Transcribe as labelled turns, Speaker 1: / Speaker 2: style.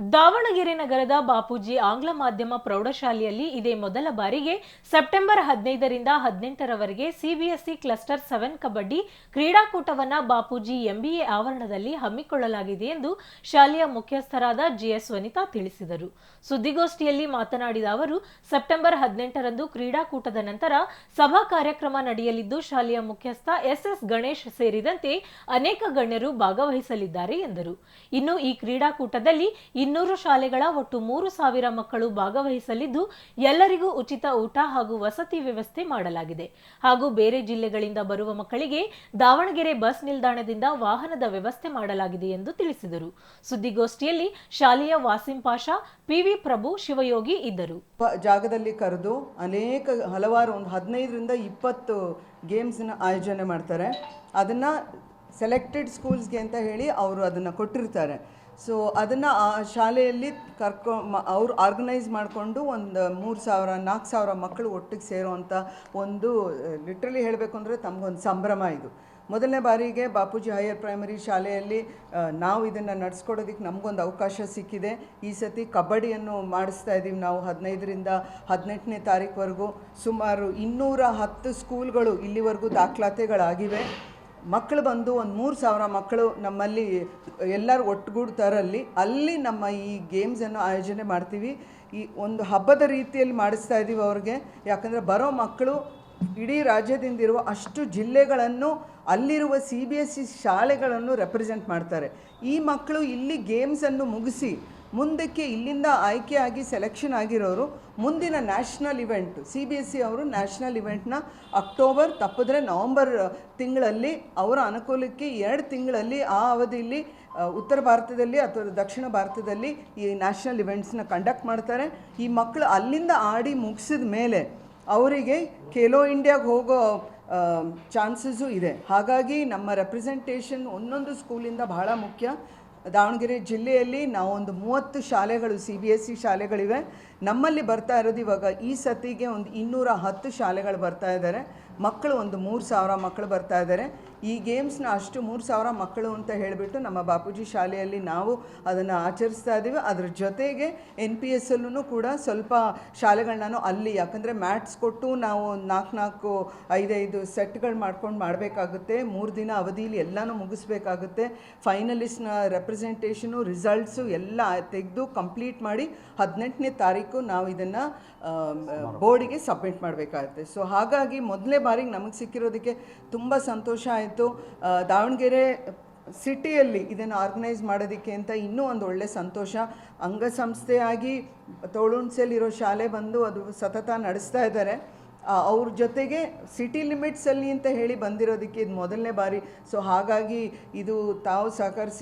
Speaker 1: ದಾವಣಗೆರೆ ನಗರದ ಬಾಪೂಜಿ ಆಂಗ್ಲ ಮಾಧ್ಯಮ ಪ್ರೌಢಶಾಲೆಯಲ್ಲಿ ಇದೇ ಮೊದಲ ಬಾರಿಗೆ ಸೆಪ್ಟೆಂಬರ್ ಹದಿನೈದರಿಂದ ಹದಿನೆಂಟರವರೆಗೆ ಸಿಬಿಎಸ್ಇ ಕ್ಲಸ್ಟರ್ ಸೆವೆನ್ ಕಬಡ್ಡಿ ಕ್ರೀಡಾಕೂಟವನ್ನು ಬಾಪೂಜಿ ಎಂಬಿಎ ಆವರಣದಲ್ಲಿ ಹಮ್ಮಿಕೊಳ್ಳಲಾಗಿದೆ ಎಂದು ಶಾಲೆಯ ಮುಖ್ಯಸ್ಥರಾದ ಜಿಎಸ್ ವನಿತಾ ತಿಳಿಸಿದರು. ಸುದ್ದಿಗೋಷ್ಠಿಯಲ್ಲಿ ಮಾತನಾಡಿದ ಅವರು, ಸೆಪ್ಟೆಂಬರ್ ಹದಿನೆಂಟರಂದು ಕ್ರೀಡಾಕೂಟದ ನಂತರ ಸಭಾ ಕಾರ್ಯಕ್ರಮ ನಡೆಯಲಿದ್ದು, ಶಾಲೆಯ ಮುಖ್ಯಸ್ಥ ಎಸ್ಎಸ್ ಗಣೇಶ್ ಸೇರಿದಂತೆ ಅನೇಕ ಗಣ್ಯರು ಭಾಗವಹಿಸಲಿದ್ದಾರೆ ಎಂದರು. ಇನ್ನು ಈ ಕ್ರೀಡಾಕೂಟದಲ್ಲಿ ಇನ್ನೂರು ಶಾಲೆಗಳ ಒಟ್ಟು ಮೂರು ಸಾವಿರ ಮಕ್ಕಳು ಭಾಗವಹಿಸಲಿದ್ದು, ಎಲ್ಲರಿಗೂ ಉಚಿತ ಊಟ ಹಾಗೂ ವಸತಿ ವ್ಯವಸ್ಥೆ ಮಾಡಲಾಗಿದೆ. ಹಾಗೂ ಬೇರೆ ಜಿಲ್ಲೆಗಳಿಂದ ಬರುವ ಮಕ್ಕಳಿಗೆ ದಾವಣಗೆರೆ ಬಸ್ ನಿಲ್ದಾಣದಿಂದ ವಾಹನದ ವ್ಯವಸ್ಥೆ ಮಾಡಲಾಗಿದೆ ಎಂದು ತಿಳಿಸಿದರು. ಸುದ್ದಿಗೋಷ್ಠಿಯಲ್ಲಿ ಶಾಲೆಯ ವಾಸಿಂ ಪಾಷಾ, ಪಿವಿ ಪ್ರಭು ಶಿವಯೋಗಿ ಇದ್ದರು.
Speaker 2: ಜಾಗದಲ್ಲಿ ಕರೆದು ಅನೇಕ ಹಲವಾರು ಒಂದು ಹದಿನೈದರಿಂದ ಇಪ್ಪತ್ತು ಗೇಮ್ಸನ್ನ ಆಯೋಜನೆ ಮಾಡ್ತಾರೆ. ಅದನ್ನು ಸೆಲೆಕ್ಟೆಡ್ ಸ್ಕೂಲ್ಸ್ಗೆ ಅಂತ ಹೇಳಿ ಅವರು ಅದನ್ನು ಕೊಟ್ಟಿರ್ತಾರೆ. ಸೊ ಅದನ್ನು ಆ ಶಾಲೆಯಲ್ಲಿ ಕರ್ಕೊ ಅವ್ರು ಆರ್ಗನೈಸ್ ಮಾಡಿಕೊಂಡು ಒಂದು ಮೂರು ಸಾವಿರ ನಾಲ್ಕು ಸಾವಿರ ಮಕ್ಕಳು ಒಟ್ಟಿಗೆ ಸೇರುವಂಥ ಒಂದು ಲಿಟ್ರಲಿ ಹೇಳಬೇಕು ಅಂದರೆ ತಮಗೊಂದು ಸಂಭ್ರಮ ಇದು. ಮೊದಲನೇ ಬಾರಿಗೆ ಬಾಪೂಜಿ ಹೈಯರ್ ಪ್ರೈಮರಿ ಶಾಲೆಯಲ್ಲಿ ನಾವು ಇದನ್ನು ನಡೆಸ್ಕೊಡೋದಕ್ಕೆ ನಮಗೊಂದು ಅವಕಾಶ ಸಿಕ್ಕಿದೆ. ಈ ಸತಿ ಕಬಡ್ಡಿಯನ್ನು ಮಾಡಿಸ್ತಾ ಇದ್ದೀವಿ ನಾವು ಹದಿನೈದರಿಂದ ಹದಿನೆಂಟನೇ ತಾರೀಕುವರೆಗೂ. ಸುಮಾರು ಇನ್ನೂರ ಹತ್ತು ಸ್ಕೂಲ್ಗಳು ಇಲ್ಲಿವರೆಗೂ ದಾಖಲಾತಿಗಳಾಗಿವೆ. ಮಕ್ಕಳು ಬಂದು ಒಂದು ಮೂರು ಸಾವಿರ ಮಕ್ಕಳು ನಮ್ಮಲ್ಲಿ ಎಲ್ಲರೂ ಒಟ್ಟುಗೂಡ್ತಾರಲ್ಲಿ, ಅಲ್ಲಿ ನಮ್ಮ ಈ ಗೇಮ್ಸನ್ನು ಆಯೋಜನೆ ಮಾಡ್ತೀವಿ. ಈ ಒಂದು ಹಬ್ಬದ ರೀತಿಯಲ್ಲಿ ಮಾಡಿಸ್ತಾ ಇದ್ದೀವಿ ಅವ್ರಿಗೆ. ಯಾಕಂದರೆ ಬರೋ ಮಕ್ಕಳು ಇಡೀ ರಾಜ್ಯದಿಂದಿರುವ ಅಷ್ಟು ಜಿಲ್ಲೆಗಳನ್ನು, ಅಲ್ಲಿರುವ ಸಿ ಬಿ ಎಸ್ ಸಿ ಶಾಲೆಗಳನ್ನು ರೆಪ್ರೆಸೆಂಟ್ ಮಾಡ್ತಾರೆ. ಈ ಮಕ್ಕಳು ಇಲ್ಲಿ ಗೇಮ್ಸನ್ನು ಮುಗಿಸಿ ಮುಂದಕ್ಕೆ ಇಲ್ಲಿಂದ ಆಯ್ಕೆಯಾಗಿ ಸೆಲೆಕ್ಷನ್ ಆಗಿರೋರು ಮುಂದಿನ national event C B S C ಅವರು ನ್ಯಾಷನಲ್ ಇವೆಂಟ್ನ ಅಕ್ಟೋಬರ್ ತಪ್ಪಿದ್ರೆ ನವಂಬರ್ ತಿಂಗಳಲ್ಲಿ ಅವರ ಅನುಕೂಲಕ್ಕೆ ಎರಡು ತಿಂಗಳಲ್ಲಿ ಆ ಅವಧಿಯಲ್ಲಿ ಉತ್ತರ ಭಾರತದಲ್ಲಿ ಅಥವಾ ದಕ್ಷಿಣ ಭಾರತದಲ್ಲಿ ಈ ನ್ಯಾಷನಲ್ ಇವೆಂಟ್ಸ್ನ ಕಂಡಕ್ಟ್ ಮಾಡ್ತಾರೆ. ಈ ಮಕ್ಕಳು ಅಲ್ಲಿಂದ ಆಡಿ ಮುಗಿಸಿದ ಮೇಲೆ ಅವರಿಗೆ ಖೇಲೋ ಇಂಡಿಯಾಗೆ ಹೋಗೋ ಚಾನ್ಸಸ್ಸು ಇದೆ. ಹಾಗಾಗಿ ನಮ್ಮ ರೆಪ್ರೆಸೆಂಟೇಷನ್ ಒಂದೊಂದು ಸ್ಕೂಲಿಂದ ಬಹಳ ಮುಖ್ಯ. ದಾವಣಗೆರೆ ಜಿಲ್ಲೆಯಲ್ಲಿ ನಾವೊಂದು ಮೂವತ್ತು ಶಾಲೆಗಳು ಸಿ ಬಿ ಎಸ್ ಸಿ ಶಾಲೆಗಳಿವೆ. ನಮ್ಮಲ್ಲಿ ಬರ್ತಾ ಇರೋದು ಇವಾಗ ಈ ಸತಿಗೆ ಒಂದು ಇನ್ನೂರ ಹತ್ತು ಶಾಲೆಗಳು ಬರ್ತಾ ಇದ್ದಾರೆ. ಮಕ್ಕಳು ಒಂದು ಮೂರು ಸಾವಿರ ಮಕ್ಕಳು ಬರ್ತಾ ಇದ್ದಾರೆ. ಈ ಗೇಮ್ಸ್ನ ಅಷ್ಟು ಮೂರು ಸಾವಿರ ಮಕ್ಕಳು ಅಂತ ಹೇಳಿಬಿಟ್ಟು ನಮ್ಮ ಬಾಪೂಜಿ ಶಾಲೆಯಲ್ಲಿ ನಾವು ಅದನ್ನು ಆಚರಿಸ್ತಾ ಇದ್ದೀವಿ. ಅದ್ರ ಜೊತೆಗೆ ಎನ್ ಪಿ ಎಸ್ ಅಲ್ಲೂ ಕೂಡ ಸ್ವಲ್ಪ ಶಾಲೆಗಳನ್ನ ಅಲ್ಲಿ ಯಾಕಂದರೆ ಮ್ಯಾಟ್ಸ್ ಕೊಟ್ಟು ನಾವು ನಾಲ್ಕು ನಾಲ್ಕು ಐದೈದು ಸೆಟ್ಗಳು ಮಾಡ್ಕೊಂಡು ಮಾಡಬೇಕಾಗುತ್ತೆ. ಮೂರು ದಿನ ಅವಧಿಯಲ್ಲಿ ಎಲ್ಲನೂ ಮುಗಿಸ್ಬೇಕಾಗುತ್ತೆ. ಫೈನಲಿಸ್ಟ್ನ ರೆಪ್ರೆಸೆಂಟೇಷನು, ರಿಸಲ್ಟ್ಸು ಎಲ್ಲ ತೆಗೆದು ಕಂಪ್ಲೀಟ್ ಮಾಡಿ ಹದಿನೆಂಟನೇ ತಾರೀಕು ನಾವು ಇದನ್ನು ಬೋರ್ಡಿಗೆ ಸಬ್ಮಿಟ್ ಮಾಡಬೇಕಾಗುತ್ತೆ. ಸೊ ಹಾಗಾಗಿ ಮೊದಲನೇ ಬಾರಿಗೆ ನಮಗೆ ಸಿಕ್ಕಿರೋದಕ್ಕೆ ತುಂಬ ಸಂತೋಷ ಆಯಿತು. ದಾವಣಗೆರೆ ಸಿಟಿಯಲ್ಲಿ ಇದನ್ನು ಆರ್ಗನೈಸ್ ಮಾಡೋದಕ್ಕೆ ಅಂತ ಇನ್ನೂ ಒಂದು ಒಳ್ಳೆ ಸಂತೋಷ. ಅಂಗಸಂಸ್ಥೆಯಾಗಿ ತೋಳುಣ್ಸೆಲಿರೋ ಶಾಲೆ ಬಂದು ಅದು ಸತತ ನಡೆಸ್ತಾ ಇದ್ದಾರೆ. ಅವ್ರ ಜೊತೆಗೆ ಸಿಟಿ ಲಿಮಿಟ್ಸಲ್ಲಿ ಅಂತ ಹೇಳಿ ಬಂದಿರೋದಕ್ಕೆ ಇದು ಮೊದಲನೇ ಬಾರಿ. ಸೊ ಹಾಗಾಗಿ ಇದು ತಾವು ಸಹಕರಿಸಿ